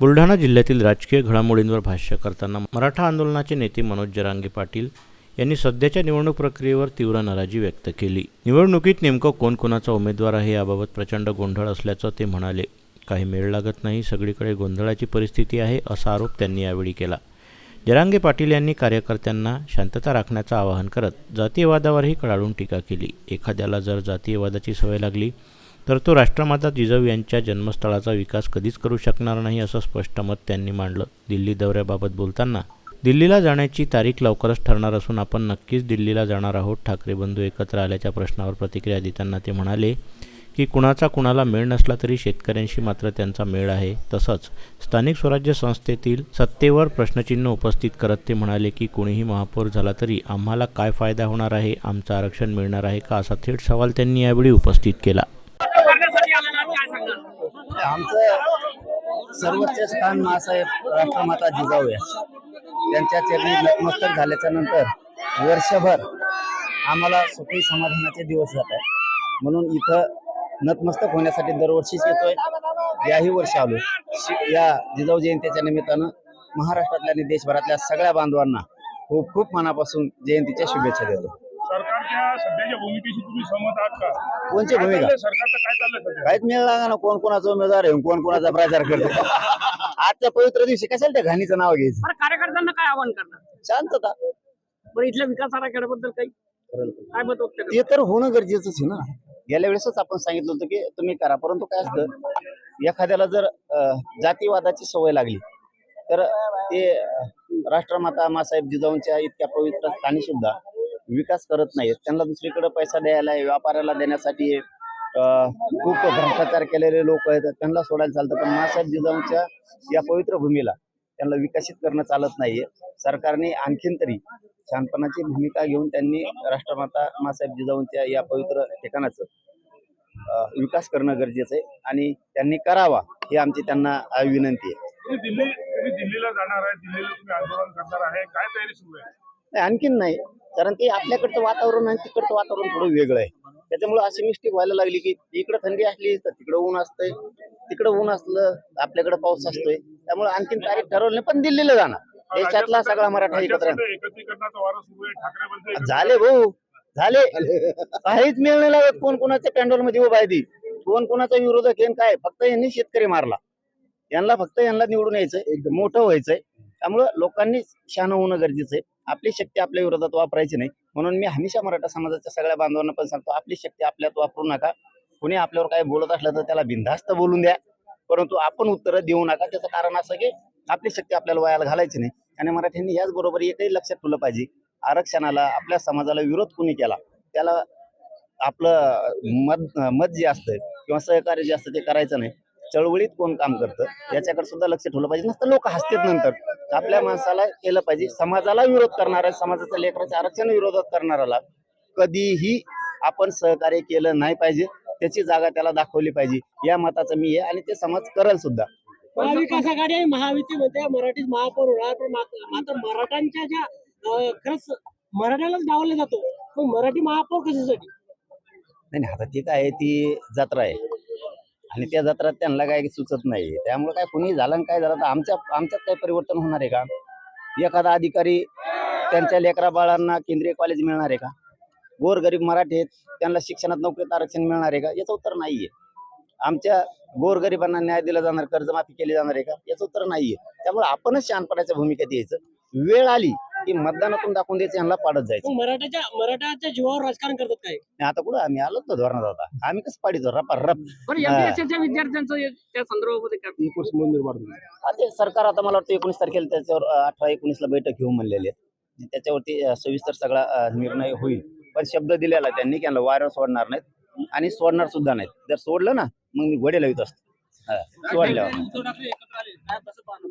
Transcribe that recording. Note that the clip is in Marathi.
बुलढाणा जिल्ह्यातील राजकीय घडामोडींवर भाष्य करताना मराठा आंदोलनाचे नेते मनोज जरांगे पाटील यांनी सध्याच्या निवडणूक प्रक्रियेवर तीव्र नाराजी व्यक्त केली. निवडणुकीत नेमकं कोण कोणाचा उमेदवार आहे याबाबत प्रचंड गोंधळ असल्याचं ते म्हणाले. काही मेळ लागत नाही सगळीकडे गोंधळाची परिस्थिती आहे असा आरोप त्यांनी यावेळी केला. जरांगे पाटील यांनी कार्यकर्त्यांना शांतता राखण्याचं आवाहन करत जातीयवादावरही कडाडून टीका केली. एखाद्याला जर जातीयवादाची सवय लागली तर तो राष्ट्रमाता जिजाऊ यांच्या जन्मस्थळाचा विकास कधीच करू शकणार नाही असं स्पष्ट मत त्यांनी मांडलं. दिल्ली दौऱ्याबाबत बोलताना दिल्लीला जाण्याची तारीख लवकरच ठरणार असून आपण नक्कीच दिल्लीला जाणार आहोत. ठाकरे बंधू एकत्र आल्याच्या प्रश्नावर प्रतिक्रिया देताना ते म्हणाले की कुणाचा कुणाला मेळ नसला तरी शेतकऱ्यांशी मात्र त्यांचा मेळ आहे. तसंच स्थानिक स्वराज्य संस्थेतील सत्तेवर प्रश्नचिन्ह उपस्थित करत ते म्हणाले की कोणीही महापौर झाला तरी आम्हाला काय फायदा होणार आहे? आमचं आरक्षण मिळणार आहे का? असा थेट सवाल त्यांनी यावेळी उपस्थित केला करण्यासाठी आलेला आहात, काय सांगाल आमचं सर्वोच्च स्थान मासाहेब राष्ट्रमाता जिजाऊ या त्यांच्या चरणी नतमस्तक झाल्याच्यानंतर वर्षभर आम्हाला सुखी समाधानाचे दिवस जात आहे म्हणून इथं नतमस्तक होण्यासाठी दरवर्षीच येतोय. याही वर्षी आलो. या जिजाऊ जयंतीच्या निमित्तानं महाराष्ट्रातल्या आणि देशभरातल्या सगळ्या बांधवांना खूप खूप मनापासून जयंतीच्या शुभेच्छा देतो. सरकारच्या सध्याच्या भूमिकेशी तुम्ही सहमत आहात का? कोणची काय भूमिका? चाललंय सरकारचं? काय चाललंय सध्या? काहीच मिळाला लागा ना. कोण कोणाचा उमेदवार आहे? कोण कोणाचा प्रचार करतो? आजच्या पवित्र दिवशी कशाला त्या घाणीचं नाव घ्यायचं? बरं कार्यकर्त्यांना काय आवाहन करणार? शांतता. बरं इथल्या विकास आराखड्याबद्दल काही? काय मत व्यक्त करणार? ते तर होणं गरजेचंच आहे ना. गेल्या वेळेसच आपण सांगितलं होतं की तुम्ही करा परंतु काय असतं एखाद्याला जर अं, जातीवादाची सवय लागली तर ते अं, राष्ट्रमाता मासाहेब जिजाऊंच्या इतक्या पवित्र स्थानी सुद्धा विकास करत नाहीत. त्यांना दुसरीकडे पैसा द्यायला आहे, व्यापाराला देण्यासाठी खूप भ्रष्टाचार केलेले लोक आहेत. त्यांना सोडायला चालतं. पण मासाहेब जिजाऊंच्या या पवित्र भूमीला त्यांना विकसित करणं चालत नाहीये. सरकारने आणखीन तरी शांतपणाची भूमिका घेऊन त्यांनी राष्ट्रमाता मासाहेब जिजाऊंच्या या पवित्र ठिकाणाचं विकास करणं गरजेचं आहे आणि त्यांनी करावा ही आमची त्यांना विनंती आहे. दिल्लीला जाणार आहे. दिल्लीला तुम्ही आंदोलन करणार आहे. काय तयारी सुरू आहे? आणखीन नाही. कारण ते आपल्याकडचं वातावरण आणि तिकडचं वातावरण थोडं वेगळं आहे. त्याच्यामुळे अशी मिस्टेक व्हायला लागली की इकडं थंडी असली तर तिकडं ऊन असतंय. तिकडं ऊन असलं आपल्याकडे पाऊस असतोय. त्यामुळे आणखीन तारीख ठरवली नाही पण दिल्लीला जाणार. देशातला सगळा मराठा एकत्र झाले भाऊ झाले. काहीच मिळ नाही लागत. कोण कोणाच्या पॅन्डलमध्ये उभा आहे ती? कोण कोणाचा विरोधक आणि काय? फक्त यांनी शेतकरी मारला. यांना फक्त यांना निवडून यायचंय. एकदम मोठं व्हायचंय. त्यामुळं लोकांनी शहाणं होणं गरजेचं आहे. आपली शक्ती आपल्या विरोधात वापरायची नाही. म्हणून मी हमेशा मराठा समाजाच्या सगळ्या बांधवांना पण सांगतो आपली शक्ती आपल्यात वापरू नका. कुणी आपल्यावर काय बोलत असलं तर त्याला बिनधास्त बोलून द्या. परंतु आपण उत्तरं देऊ नका. त्याचं कारण असं की आपली शक्ती आपल्याला वयाला घालायची नाही. आणि मराठ्यांनी याचबरोबर एकही लक्षात ठेवलं पाहिजे. आरक्षणाला आपल्या समाजाला विरोध कुणी केला? त्याला आपलं मत मत जे असतं किंवा सहकार्य जे असतं ते करायचं नाही. चळवळीत कोण काम करतं याच्याकडे सुद्धा लक्ष ठेवलं पाहिजे. नसतं लोक हसतात नंतर. आपल्या माणसाला केलं पाहिजे. समाजाला विरोध करणारा समाजाच्या लेकराच्या आरक्षण विरोधात करणाऱ्याला कधीही आपण सहकार्य केलं नाही पाहिजे. त्याची जागा त्याला दाखवली पाहिजे. या मताचं मी आहे आणि ते समाज करल सुद्धा. महाविकास आघाडी आणि महायुतीमध्ये मराठीत महापौर होणार पण मात्र मराठ्यांच्या ज्या खरंच मराठ्यालाच डावलं जातो. मराठी महापौर कशासाठी? नाही आता ती काय ती जत्रा आहे. आणि त्या जत्रात त्यांना काय सुचत नाही. त्यामुळे काय कुणी झालं काय झालं तर आमच्या आमच्यात काय परिवर्तन होणार आहे का? एखादा अधिकारी त्यांच्या लेकरा बाळांना केंद्रीय कॉलेज मिळणार आहे का? गोरगरीब मराठी आहेत त्यांना शिक्षणात नोकरीत आरक्षण मिळणार आहे का? याचं उत्तर नाहीये. आमच्या गोरगरिबांना न्याय दिला जाणार कर्जमाफी केली जाणार आहे का? याचं उत्तर नाहीये. त्यामुळे आपणच शहाणपणाच्या भूमिकेत यायचं. वेळ आली. की मतदानातून दाखवून द्यायचं यांना पाडत जायचं. मग मराठ्याच्या मराठ्याच्या जीवावर राजकारण करतात काय? आता कुठं आम्ही आलो तर धोरणात होता आम्ही कसं पाडीतो रपा रप. बरं विद्यार्थ्यांचं एक त्या संदर्भामध्ये काय? हा, ते सरकार आता मला वाटतं एकोणीस तारखेला त्याच्यावर अं, अठरा एकोणीसला बैठक घेऊन म्हणलेली आहे. त्याच्यावरती अं, सविस्तर सगळा अं, निर्णय होईल. पण शब्द दिलेला आहे त्यांनी की यांना वाऱ्यावर सोडणार नाहीत आणि सोडणार सुद्धा नाहीत. जर सोडलं ना मग मी घोडे लावित असतो. हा, सोडल्यावर. उद्धव ठाकरे एकत्र आले काय कसं पाहणं